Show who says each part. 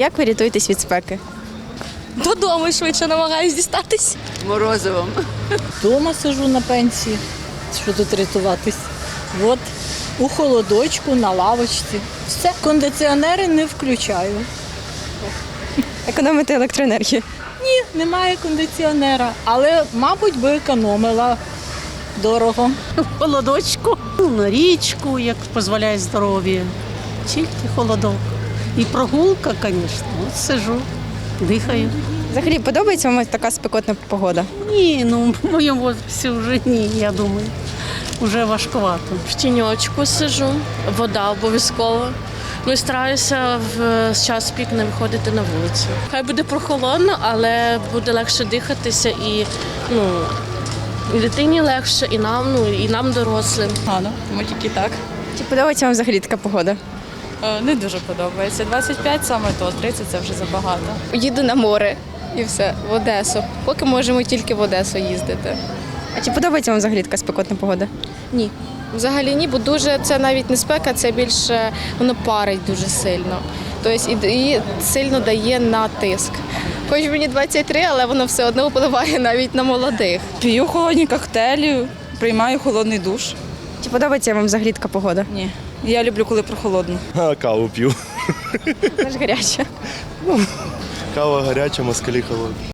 Speaker 1: Як ви рятуєтесь від спеки?
Speaker 2: Додому швидше намагаюсь дістатись.
Speaker 3: Морозивом.
Speaker 4: Дома сижу на пенсії. Що тут рятуватись? От у холодочку, на лавочці. Все. Кондиціонери не включаю.
Speaker 1: Економити електроенергію.
Speaker 4: Ні, немає кондиціонера. Але, мабуть, би економила дорого.
Speaker 5: холодочку, на річку, як дозволяє здоров'я. Тільки холодок. І прогулка, звісно. От сижу, дихаю.
Speaker 1: Взагалі подобається вам така спекотна погода?
Speaker 5: Ні, ну в моєму возрасті вже ні, я думаю. Вже важкувато.
Speaker 2: В тіньочку сижу, вода обов'язково. Ну і стараюся в час пік не виходити на вулицю. Хай буде прохолодно, але буде легше дихатися і ну, і дитині легше, і нам, ну і нам дорослим.
Speaker 6: Погано, тому тільки так.
Speaker 1: Чи подобається вам взагалі така погода?
Speaker 6: Е, Не дуже подобається. 25 саме то, 30 це вже забагато.
Speaker 7: Їду на море і все, в Одесу. Поки можемо тільки в Одесу їздити.
Speaker 1: А чи подобається вам взагалі така спекотна погода?
Speaker 7: Ні. Взагалі ні, бо дуже це навіть не спека, це більше воно парить дуже сильно. Тобто і, і сильно дає на тиск. Хоч мені 23, але воно все одно впливає навіть на молодих.
Speaker 8: П'ю холодні коктейлі, приймаю холодний душ.
Speaker 1: Чи подобається вам взагалі така погода?
Speaker 8: Ні. Я люблю, коли прохолодно.
Speaker 9: А, каву п'ю.
Speaker 1: Теж гаряча.
Speaker 9: Кава гаряча, москалі холодні.